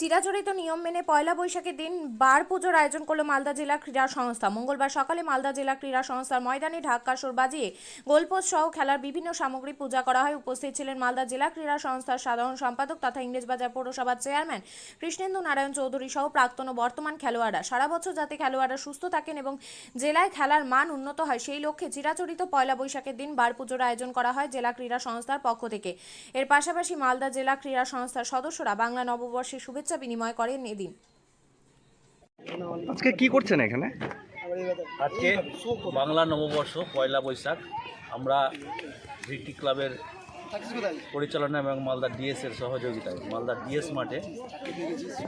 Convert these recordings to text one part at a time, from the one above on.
চিরাচরিত নিয়ম মেনে পয়লা বৈশাখের দিন বার পুজোর আয়োজন করল মালদা জেলা ক্রীড়া সংস্থা। মঙ্গলবার সকালে মালদা জেলা ক্রীড়া সংস্থার ময়দানে ঢাক কাসর বাজিয়ে গোলপোস্ট সহ খেলার বিভিন্ন সামগ্রী পূজা করা হয়। উপস্থিত ছিলেন মালদা জেলা ক্রীড়া সংস্থার সাধারণ সম্পাদক তথা ইংরেজবাজার পৌরসভার চেয়ারম্যান কৃষ্ণেন্দু নারায়ণ চৌধুরী সহ প্রাক্তন ও বর্তমান খেলোয়াড়রা। সারা বছর যাতে খেলোয়াড়রা সুস্থ থাকেন এবং জেলায় খেলার মান উন্নত হয়, সেই লক্ষ্যে চিরাচরিত পয়লা বৈশাখের দিন বার পুজোর আয়োজন করা হয় জেলা ক্রীড়া সংস্থার পক্ষ থেকে। এর পাশাপাশি মালদা জেলা ক্রীড়া সংস্থার সদস্যরা বাংলা নববর্ষের শুভেচ্ছা বিনিময় করেন এদিন। আজকে কি করছেন এখানে? আজকে বাংলা নববর্ষ পয়লা বৈশাখ আমরা ভিটি ক্লাবের পরিচালনা এবং মালদা ডিএস এর সহযোগিতায় মালদা ডিএস মাঠে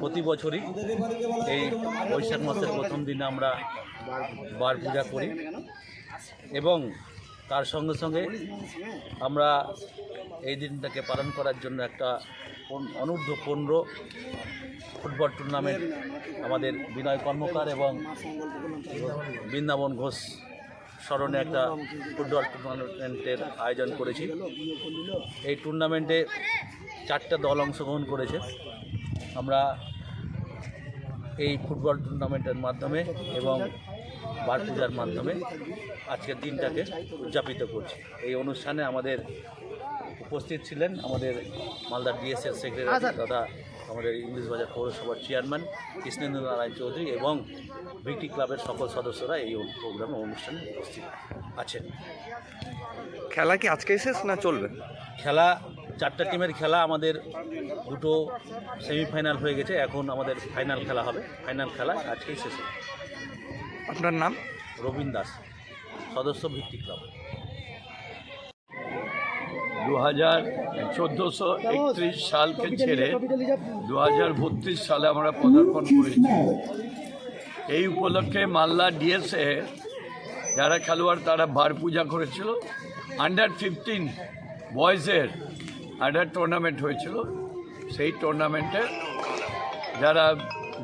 প্রতি বছরই এই বৈশাখ মাসের প্রথম দিনে আমরা বার পূজা করি। এবং তার সঙ্গে সঙ্গে আমরা এই দিনটাকে পালন করার জন্য একটা অনূর্ধ্ব পনেরো ফুটবল টুর্নামেন্ট আমাদের বিনয় কর্মকার এবং বৃন্দাবন ঘোষ স্মরণে একটা ফুটবল টুর্নামেন্টের আয়োজন করেছি। এই টুর্নামেন্টে চারটা দল অংশগ্রহণ করেছে। আমরা এই ফুটবল টুর্নামেন্টের মাধ্যমে এবং বার পূজার মাধ্যমে আজকের দিনটাকে উদযাপিত করছি। এই অনুষ্ঠানে আমাদের উপস্থিত ছিলেন আমাদের মালদা ডিএসএল সেক্রেটারি তথা আমাদের ইংলিশ বাজার পৌরসভার চেয়ারম্যান কৃষ্ণেন্দ্র নারায়ণ চৌধুরী এবং ভিটি ক্লাবের সকল সদস্যরা এই প্রোগ্রামে অনুষ্ঠানে উপস্থিত আছেন। খেলা কি আজকেই শেষ না চলবে? খেলা চারটা টিমের খেলা আমাদের দুটো সেমিফাইনাল হয়ে গেছে এখন আমাদের ফাইনাল খেলা হবে। ফাইনাল খেলা আজকেই শেষ হবে। আপনার নাম? রবীন দাস, সদস্য ভিত্তিক ক্লাব। দু হাজার চোদ্দোশো একত্রিশ সালকে ছেড়ে দু হাজার বত্রিশ সালে আমরা পদার্পণ করেছি। এই উপলক্ষে মালদা ডিএসএ, যারা খেলোয়াড় তারা বার পূজা করেছিল। আন্ডার ফিফটিন বয়েজের আন্ডার টুর্নামেন্ট হয়েছিল। সেই টুর্নামেন্টে যারা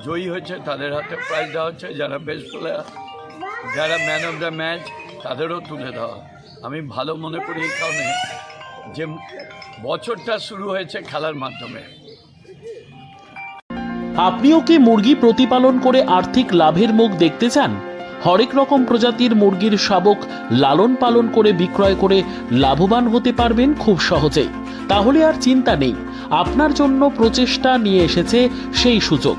জয়ী হয়েছে, তাদের হাতে প্রাইজ দেওয়া হচ্ছে, যারা বেস্ট প্লেয়ার যারা ম্যান অফ দ্য ম্যাচ তাদেরও তুলে দেওয়া। আমি ভালো মনে করি এই কারণে যে বছরটা শুরু হয়েছে খেলার মাধ্যমে। আপনিও কি মুরগি প্রতিপালন করে আর্থিক লাভের মুখ দেখতে চান? হরেক রকম প্রজাতির মুরগির শাবক লালন পালন করে বিক্রয় করে লাভবান হতে পারবেন খুব সহজেই। তাহলে আর চিন্তা নেই, আপনার জন্য প্রচেষ্টা নিয়ে এসেছে সেই সুযোগ।